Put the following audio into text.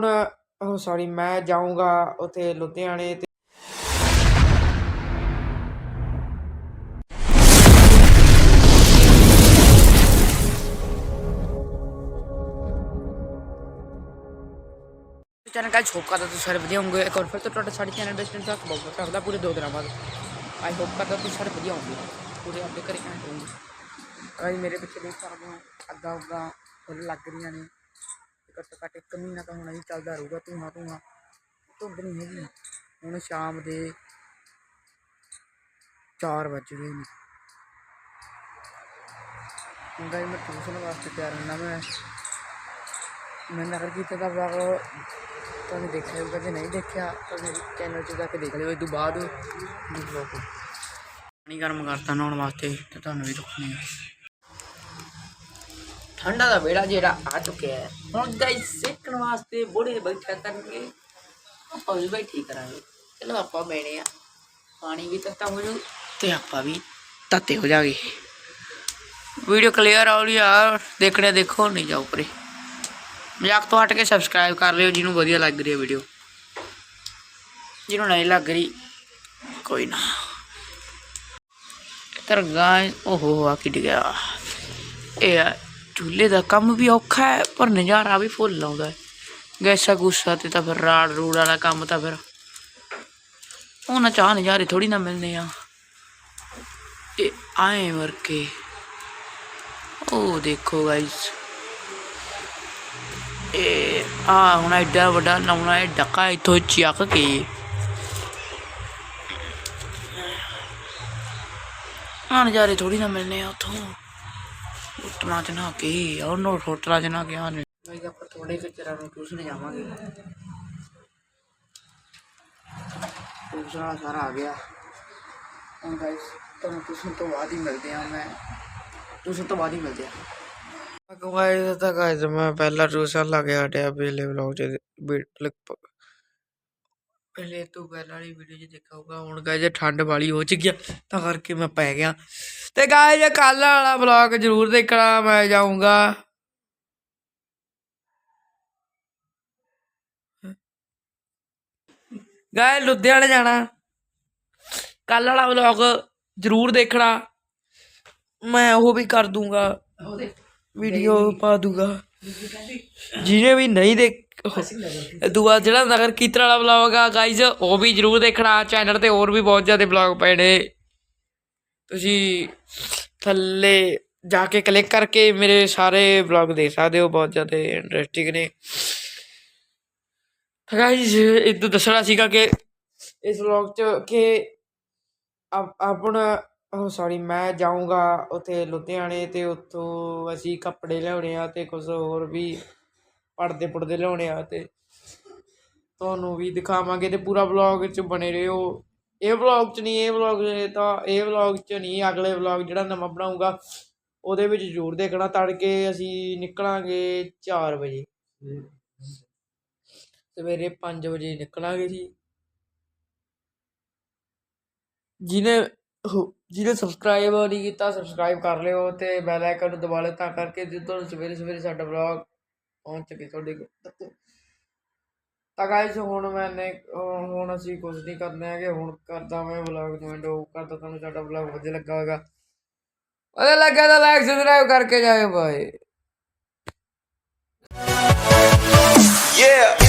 ਆਪਣਾ ਉਹ ਸੌਰੀ ਮੈਂ ਜਾਊਂਗਾ ਉੱਥੇ ਲੁਧਿਆਣੇ ਤੇ। ਚੈਨਲ ਕਾ ਛੋਕਾ ਤਾਂ ਤੁਸੀਂ ਸਾਰੇ ਵਧੀਆ ਹੋਵੋਗੇ। ਇੱਕ ਵਾਰ ਫਿਰ ਤੋਂ ਤੁਹਾਡਾ ਸਾਡੇ ਚੈਨਲ ਵਿੱਚ ਤੱਕ ਬਹੁਤ ਬਹੁਤ ਰੱਖਦਾ ਪੂਰੇ ਦੋ ਦਿਨਾਂ ਬਾਅਦ। ਆਈ ਹੋਪ ਕਰਦਾ ਤੁਸੀਂ ਸਾਰੇ ਵਧੀਆ ਹੋਵੋਗੇ। ਪੂਰੇ ਆਪਦੇ ਘਰੇ ਹੋਣਗੇ ਅਗਰ ਮੇਰੇ ਪਿੱਛੇ ਦੇਖ ਸਕਦੇ ਹੋ ਅੱਗਾ ਉੱਗਾ ਫੁੱਲ ਲੱਗ ਰਹੀਆਂ ਨੇ। ਘੱਟੋ ਘੱਟ ਇੱਕ ਮਹੀਨਾ ਤਾਂ ਹੁਣ ਹੀ ਚੱਲਦਾ ਰਹੂਗਾ ਧੂਆਂ ਧੂਆਂ ਧੁੰਦ ਨਹੀਂ ਹੈਗੀ। ਹੁਣ ਸ਼ਾਮ ਦੇ 4 ਵੱਜ ਗਏ ਨੇ। ਹੁਣ ਗਾਈ ਮੈਂ ਟਿਊਸ਼ਨ ਵਾਸਤੇ ਤਿਆਰ ਹੋਣਾ ਮੈਂ। ਮੈਂ ਨਗਰ ਕੀਰਤਨ ਦਾ ਵਲੌਗ ਤੁਹਾਨੂੰ ਦੇਖਿਆ ਹੋਊਗਾ ਜੇ ਨਹੀਂ ਦੇਖਿਆ। ਤਾਂ ਮੇਰੇ ਚੈਨਲ 'ਤੇ ਜਾ ਕੇ ਦੇਖ ਲਿਓ ਇਸ ਤੋਂ ਬਾਅਦ ਵੀ ਵਲੌਗ ਪਾਣੀ ਗਰਮ ਕਰਤਾ ਨਹਾਉਣ ਵਾਸਤੇ ਤੇ ਤੁਹਾਨੂੰ ਵੀ ਦਿਖਾਉਣੀ ਠੰਡਾ ਦਾ ਵੇੜਾ ਜਿਹੜਾ ਆ ਚੁੱਕਿਆ ਹੈ। ਹੁਣ ਗਾਈਸ ਸੇਕਣ ਵਾਸਤੇ ਬੋੜੇ ਬੈਠਾ ਕਰਨਗੇ। ਆਪਾਂ ਵੀ ਬੈਠੀ ਕਰਾਂਗੇ। ਚਲੋ ਆਪਾਂ ਬੈਣੇ ਆ। ਪਾਣੀ ਵੀ ਤੱਤਾ ਹੋ ਜਾਊ ਤੇ ਆਪਾਂ ਵੀ ਤੱਤੇ ਹੋ ਜਾਗੇ। ਵੀਡੀਓ ਕਲੀਅਰ ਆ ਰਹੀ ਯਾਰ ਦੇਖਣੇ ਦੇਖੋ ਨਹੀਂ ਜਾਓ ਪਰੇ। ਮਜ਼ਾਕ ਤੋਂ ਹਟ ਕੇ ਸਬਸਕ੍ਰਾਈਬ ਕਰ ਲਿਓ ਜਿਹਨੂੰ ਵਧੀਆ ਲੱਗ ਰਹੀ ਹੈ ਵੀਡੀਓ ਜਿਹਨੂੰ ਨਹੀਂ ਲੱਗ ਰਹੀ ਕੋਈ ਨਾ। ਤਰ ਗਾਇ ਓਹੋ ਆ ਕਿੱਡ ਗਿਆ। ਇਹ ਆ, ਚੁੱਲ੍ਹੇ ਦਾ ਕੰਮ ਵੀ ਔਖਾ ਹੈ ਪਰ ਨਜ਼ਾਰਾ ਵੀ ਫੁੱਲ ਆਉਂਦਾ ਹੈ ਗੈਸਾ ਗੁੱਸਾ ਤੇ ਤਾਂ ਫਿਰ ਰਾੜ ਰੂੜ ਵਾਲਾ ਕੰਮ ਤਾਂ ਫਿਰ ਉਹਨਾਂ ਚਾਹ ਨਜ਼ਾਰੇ ਥੋੜੀ ਨਾ ਮਿਲਨੇ ਆ ਇਹ ਆਏ ਵਰਕੇ ਉਹ ਦੇਖੋ ਗਾਇਸ ਇਹ ਆ ਹੁਣ ਐਡਾ ਵੱਡਾ ਲਾਉਣਾ ਹੈ ਡੱਕਾ ਇੱਥੋਂ ਚੱਕ ਕੇ ਆ ਨਜ਼ਾਰੇ ਥੋੜੀ ਨਾ ਮਿਲਨੇ ਆ ਉੱਥੋਂ ਹੋਟਲਾਂ ਚ ਨਾ ਕੇ ਉਹਨੂੰ ਹੋਟਲਾਂ ਚ ਨਾ ਕੇ ਨੇ। ਭਾਈ ਆਪਾਂ ਥੋੜੇ ਕੁ ਚਿਰਾਂ ਨੂੰ ਟਿਊਸ਼ਨ ਜਾਵਾਂਗੇ। ਟਿਊਸ਼ਨ ਸਾਰਾ ਆ ਗਿਆ। ਹੁਣ ਗਾਇਸ ਤੁਹਾਨੂੰ ਟਿਊਸ਼ਨ ਤੋਂ ਬਾਅਦ ਹੀ ਮਿਲਦੇ ਆ ਮੈਂ। ਟਿਊਸ਼ਨ ਤੋਂ ਬਾਅਦ ਹੀ ਮਿਲਦੇ ਆ ਗਾਇਸ ਤਾਂ ਗਾਇਸ ਮੈਂ ਪਹਿਲਾ ਟਿਊਸ਼ਨ ਲਾ ਕੇ ਹਟਿਆ ਪਿਛਲੇ ਵਲੌਗ ਚ ਪਹਿਲੇ ਤੋਂ ਪਹਿਲਾਂ ਵਾਲੀ ਵੀਡੀਓ 'ਚ ਦੇਖਿਆ ਹੋਊਗਾ। ਹੁਣ ਗਾਇਸ ਠੰਡ ਵਾਲੀ ਹੋ ਚੁੱਕੀ ਆ ਤਾਂ ਕਰਕੇ ਮੈਂ ਪੈ ਗਿਆ। ਤੇ ਗਾਇਸ ਕੱਲ ਵਾਲਾ ਵਲੌਗ ਜ਼ਰੂਰ ਦੇਖਣਾ ਮੈਂ ਜਾਊਂਗਾ। ਗਾਇਸ ਲੁਧਿਆਣੇ ਜਾਣਾ। ਕੱਲ ਵਾਲਾ ਵਲੌਗ ਜ਼ਰੂਰ ਦੇਖਣਾ। ਮੈਂ ਉਹ ਵੀ ਕਰ ਦੂੰਗਾ। ਵੀਡੀਓ ਪਾ ਦੂੰਗਾ। ਜਿਹਨੇ ਵੀ ਨਹੀਂ ਦੇਖ ਦੂਆ ਜਿਹੜਾ ਨਗਰ ਕੀਰਤਨ ਵਾਲਾ ਵਲੌਗ ਆ ਗਾਈਜ਼ ਉਹ ਵੀ ਜਰੂਰ ਦੇਖਣਾ। ਚੈਨਲ ਤੇ ਹੋਰ ਵੀ ਬਹੁਤ ਜ਼ਿਆਦਾ ਵਲੌਗ ਪਏ ਨੇ। ਤੁਸੀਂ ਥੱਲੇ ਜਾ ਕੇ ਕਲਿੱਕ ਕਰਕੇ ਮੇਰੇ ਸਾਰੇ ਵਲੌਗ ਦੇਖ ਸਕਦੇ ਹੋ, ਬਹੁਤ ਜ਼ਿਆਦਾ ਇੰਟਰਸਟਿੰਗ ਨੇ। ਗਾਈਜ਼ ਇਹ ਦੱਸਣਾ ਸੀਗਾ ਕਿ ਇਸ ਵਲੌਗ 'ਚ ਕਿ ਆਪਣਾ, ਉਹ ਸੌਰੀ ਮੈਂ ਜਾਊਂਗਾ ਉੱਥੇ ਲੁਧਿਆਣੇ ਤੇ ਉੱਥੋਂ ਅਸੀਂ ਕੱਪੜੇ ਲਿਆਉਣੇ ਆ ਤੇ ਕੁਝ ਹੋਰ ਵੀ ਪੜਦੇ ਪੜਦੇ ਲਿਆਉਣੇ ਆ ਤੇ ਤੁਹਾਨੂੰ ਵੀ ਦਿਖਾਵਾਂਗੇ ਤੇ ਪੂਰਾ ਵਲੌਗ 'ਚ ਬਣੇ ਰਹੋ। ਇਹ ਵਲੌਗ 'ਚ ਨਹੀਂ, ਇਹ ਵਲੌਗ ਤਾਂ ਇਹ ਵਲੌਗ 'ਚ ਨਹੀਂ, ਅਗਲੇ ਵਲੌਗ ਜਿਹੜਾ ਨਵਾਂ ਬਣਾਉਂਗਾ ਉਹਦੇ ਵਿੱਚ ਜ਼ਰੂਰ ਦੇਖਣਾ, ਤੜਕੇ ਅਸੀਂ ਨਿਕਲਾਂਗੇ 4 ਵਜੇ। ਸਵੇਰੇ 5 ਵਜੇ ਨਿਕਲਾਂਗੇ ਜੀ। ਜਿਹਨੇ ਜਿਹਨੇ ਸਬਸਕ੍ਰਾਈਬ ਨਹੀਂ ਕੀਤਾ ਸਬਸਕ੍ਰਾਈਬ ਕਰ ਲਿਓ ਤੇ ਬੈਲ ਆਈਕਨ ਨੂੰ ਦਬਾ ਲਿਓ, ਤਾਂ ਕਰਕੇ ਜਦੋਂ ਸਵੇਰੇ ਸਵੇਰੇ ਸਾਡਾ ਵਲੌਗ ਪਹੁੰਚ ਸਕੇ ਤੁਹਾਡੇ ਤੱਕ ਤਾਂ ਗਾਇਸ ਹੁਣ ਮੈਨੇ, ਅਹ ਹੁਣ ਅਸੀਂ ਕੁਝ ਨਹੀਂ ਕਰਨਾ ਹੈਗੇ, ਹੁਣ ਕਰਦਾ ਮੈਂ ਵਲੌਗ ਨੂੰ ਐਂਡ ਕਰਦਾ ਤੁਹਾਨੂੰ ਸਾਡਾ ਵਲੌਗ ਵਧੀਆ ਲੱਗਾ ਹੋਵੇਗਾ ਵਧੀਆ ਲੱਗਾ ਤਾਂ ਲਾਈਕ ਸਬਸਕ੍ਰਾਈਬ ਕਰਕੇ ਜਾਇਓ ਬਾਏ Yeah.